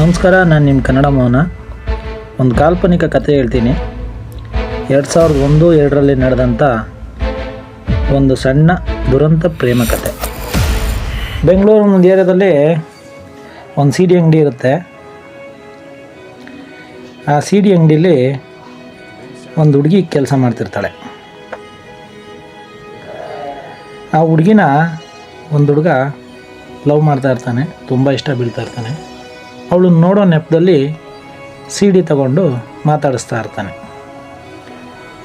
ನಮಸ್ಕಾರ, ನಾನು ನಿಮ್ಮ ಕನ್ನಡ ಮೋಹನ. ಒಂದು ಕಾಲ್ಪನಿಕ ಕಥೆ ಹೇಳ್ತೀನಿ. ಎರಡು ಸಾವಿರದ ಒಂದು, ಎರಡರಲ್ಲಿ ನಡೆದಂಥ ಒಂದು ಸಣ್ಣ ದುರಂತ ಪ್ರೇಮ ಕತೆ. ಬೆಂಗಳೂರು ಒಂದು ಏರಿಯಾದಲ್ಲಿ ಒಂದು ಸಿ ಡಿ ಅಂಗಡಿ ಇರುತ್ತೆ. ಆ ಸಿ ಡಿ ಅಂಗಡೀಲಿ ಒಂದು ಹುಡುಗಿ ಕೆಲಸ ಮಾಡ್ತಿರ್ತಾಳೆ. ಆ ಹುಡುಗಿನ ಒಂದು ಹುಡುಗ ಲವ್ ಮಾಡ್ತಾ ಇರ್ತಾನೆ, ತುಂಬ ಇಷ್ಟ ಬೀಳ್ತಾ ಇರ್ತಾನೆ. ಅವಳು ನೋಡೋ ನೆಪದಲ್ಲಿ ಸಿ ಡಿ ತಗೊಂಡು ಮಾತಾಡಿಸ್ತಾ ಇರ್ತಾನೆ.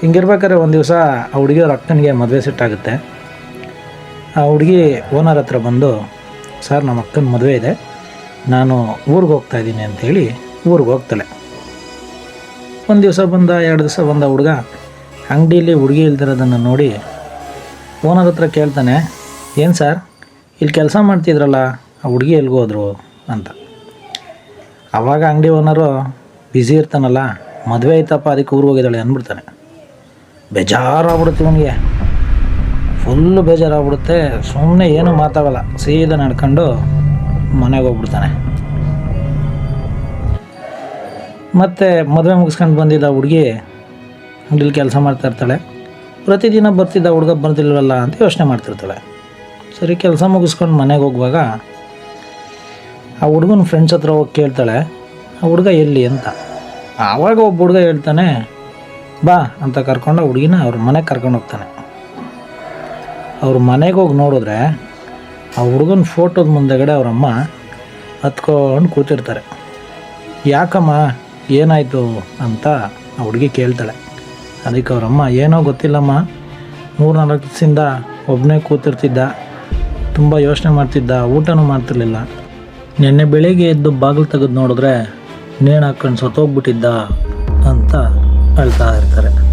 ಹಿಂಗಿರ್ಬೇಕಾದ್ರೆ ಒಂದು ದಿವಸ ಆ ಹುಡುಗಿಯವ್ರ ಅಕ್ಕನಿಗೆ ಮದುವೆ ಸಿಟ್ಟಾಗುತ್ತೆ. ಆ ಹುಡುಗಿ ಓನರ್ ಹತ್ರ ಬಂದು, ಸರ್, ನಮ್ಮ ಅಕ್ಕನ ಮದುವೆ ಇದೆ. ನಾನು ಊರಿಗೆ ಹೋಗ್ತಾ ಇದ್ದೀನಿ ಅಂತೇಳಿ ಊರಿಗೆ ಹೋಗ್ತಾಳೆ. ಒಂದು ದಿವಸ ಬಂದ, ಎರಡು ದಿವಸ ಬಂದ ಹುಡುಗ ಅಂಗಡಿಯಲ್ಲಿ ಹುಡುಗಿ ಇಲ್ದಿರೋದನ್ನು ನೋಡಿ ಓನರ್ ಹತ್ರ ಕೇಳ್ತಾನೆ, ಏನು ಸರ್ ಇಲ್ಲಿ ಕೆಲಸ ಮಾಡ್ತಿದ್ರಲ್ಲ, ಆ ಹುಡುಗಿ ಎಲ್ಗೋದ್ರು ಅಂತ. ಆವಾಗ ಅಂಗಡಿ ಓನರು ಬ್ಯುಸಿ ಇರ್ತಾನಲ್ಲ, ಮದುವೆ ಐತಪ್ಪ ಅದಕ್ಕೆ ಊರು ಹೋಗಿದ್ದಾಳೆ ಅಂದ್ಬಿಡ್ತಾನೆ. ಬೇಜಾರಾಗ್ಬಿಡುತ್ತೆ ಅವನಿಗೆ ಫುಲ್ಲು ಬೇಜಾರಾಗ್ಬಿಡುತ್ತೆ. ಸುಮ್ಮನೆ ಏನೂ ಮಾತಾಗಲ್ಲ ಸೀದಾ ನಡ್ಕೊಂಡು ಮನೆಗೆ ಹೋಗ್ಬಿಡ್ತಾನೆ. ಮತ್ತು ಮದುವೆ ಮುಗಿಸ್ಕೊಂಡು ಬಂದಿದ್ದ ಹುಡುಗಿ ಅಂಗಡಿಲಿ ಕೆಲಸ ಮಾಡ್ತಾ ಇರ್ತಾಳೆ. ಪ್ರತಿದಿನ ಬರ್ತಿದ್ದ ಹುಡುಗ ಬರ್ತಿಲ್ವಲ್ಲ ಅಂತ ಯೋಚನೆ ಮಾಡ್ತಿರ್ತಾಳೆ. ಸರಿ, ಕೆಲಸ ಮುಗಿಸ್ಕೊಂಡು ಮನೆಗೆ ಹೋಗುವಾಗ ಆ ಹುಡುಗನ ಫ್ರೆಂಡ್ಸ್ ಹತ್ರ ಹೋಗಿ ಕೇಳ್ತಾಳೆ, ಆ ಹುಡುಗ ಎಲ್ಲಿ ಅಂತ. ಆವಾಗ ಒಬ್ಬ ಹುಡುಗ ಹೇಳ್ತಾನೆ, ಬಾ ಅಂತ ಕರ್ಕೊಂಡು ಹುಡುಗಿನ ಅವ್ರ ಮನೆಗೆ ಕರ್ಕೊಂಡು ಹೋಗ್ತಾನೆ. ಅವ್ರ ಮನೆಗೆ ಹೋಗಿ ನೋಡಿದ್ರೆ ಆ ಹುಡುಗನ ಫೋಟೋದ ಮುಂದೆಗಡೆ ಅವರಮ್ಮ ಹತ್ಕೊಂಡು ಕೂತಿರ್ತಾರೆ. ಯಾಕಮ್ಮ, ಏನಾಯಿತು ಅಂತ ಆ ಹುಡುಗಿ ಕೇಳ್ತಾಳೆ. ಅದಕ್ಕೆ ಅವರಮ್ಮ ಏನೋ ಗೊತ್ತಿಲ್ಲಮ್ಮ. ಮೂರು ನಾಲ್ಕು ದಿವಸದಿಂದ ಒಬ್ಬನೇ ಕೂತಿರ್ತಿದ್ದ, ತುಂಬ ಯೋಚನೆ ಮಾಡ್ತಿದ್ದ, ಊಟನೂ ಮಾಡ್ತಿರ್ಲಿಲ್ಲ. ನಿನ್ನೆ ಬೆಳಿಗ್ಗೆ ಎದ್ದು ಬಾಗಿಲು ತೆಗೆದು ನೋಡಿದ್ರೆ ನೇಣು ಹಾಕೊಂಡು ಸತ್ತೋಗ್ಬಿಟ್ಟಿದ್ದ ಅಂತ ಹೇಳ್ತಾ ಇರ್ತಾರೆ.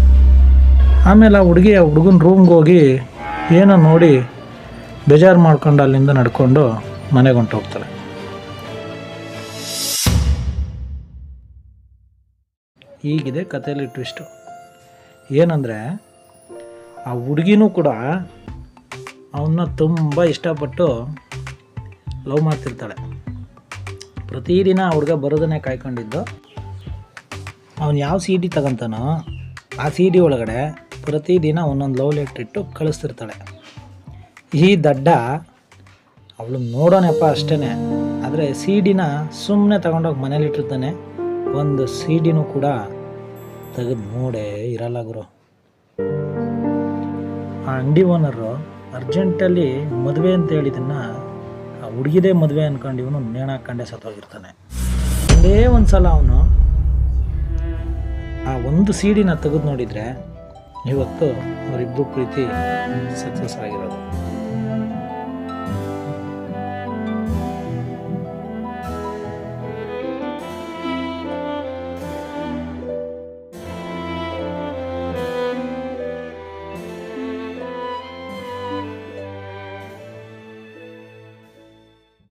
ಆಮೇಲೆ ಆ ಹುಡುಗಿ, ಆ ಹುಡುಗನ ರೂಮ್ಗೆ ಹೋಗಿ ಏನೋ ನೋಡಿ ಬೇಜಾರು ಮಾಡ್ಕೊಂಡು ಅಲ್ಲಿಂದ ನಡ್ಕೊಂಡು ಮನೆಗೆ ಹೊಂಟೋಗ್ತಾರೆ ಈಗಿದೆ ಕಥೆಯಲ್ಲಿ ಟ್ವಿಸ್ಟು ಏನಂದರೆ, ಆ ಹುಡುಗಿನೂ ಕೂಡ ಅವನ್ನ ತುಂಬ ಇಷ್ಟಪಟ್ಟು ಲವ್ ಮಾಡ್ತಿರ್ತಾಳೆ. ಪ್ರತಿದಿನ ಹುಡುಗ ಬರೋದನ್ನೇ ಕಾಯ್ಕೊಂಡಿದ್ದು. ಅವನು ಯಾವ ಸಿ ಡಿ ತಗೊಂತಾನೋ ಆ ಸಿ ಡಿ ಒಳಗಡೆ ಪ್ರತಿದಿನ ಒಂದೊಂದು ಲವ್ ಲೆಟ್ರ್ ಇಟ್ಟು ಕಳಿಸ್ತಿರ್ತಾಳೆ. ಈ ದಡ್ಡ ಅವಳು ನೋಡೋಣಪ್ಪ ಅಷ್ಟೇ ಆದರೆ ಸಿ ಡಿನ ಸುಮ್ಮನೆ ತಗೊಂಡೋಗಿ ಮನೇಲಿ ಇಟ್ಟಿರ್ತಾನೆ. ಒಂದು ಸಿ ಡಿನೂ ಕೂಡ ತೆಗೆದು ನೋಡೇ ಇರಲ್ಲ ಗುರು. ಆ ಅಂಗಡಿ ಓನರು ಅರ್ಜೆಂಟಲ್ಲಿ ಮದುವೆ ಅಂತ ಹೇಳಿದನ್ನ ಆ ಹುಡುಗಿದೇ ಮದುವೆ ಅನ್ಕೊಂಡು ಇವನು ನೇಣ ಹಾಕೊಂಡೆ ಸತ್ತೋಗಿರ್ತಾನೆ. ಒಂದೇ ಒಂದು ಸಲ ಅವನು ಆ ಒಂದು ಸೀಡಿನ ತೆಗೆದು ನೋಡಿದರೆ ಇವತ್ತು ಅವರಿಬ್ಬರು ಪ್ರೀತಿ ಸಕ್ಸಸ್ ಆಗಿರೋದು.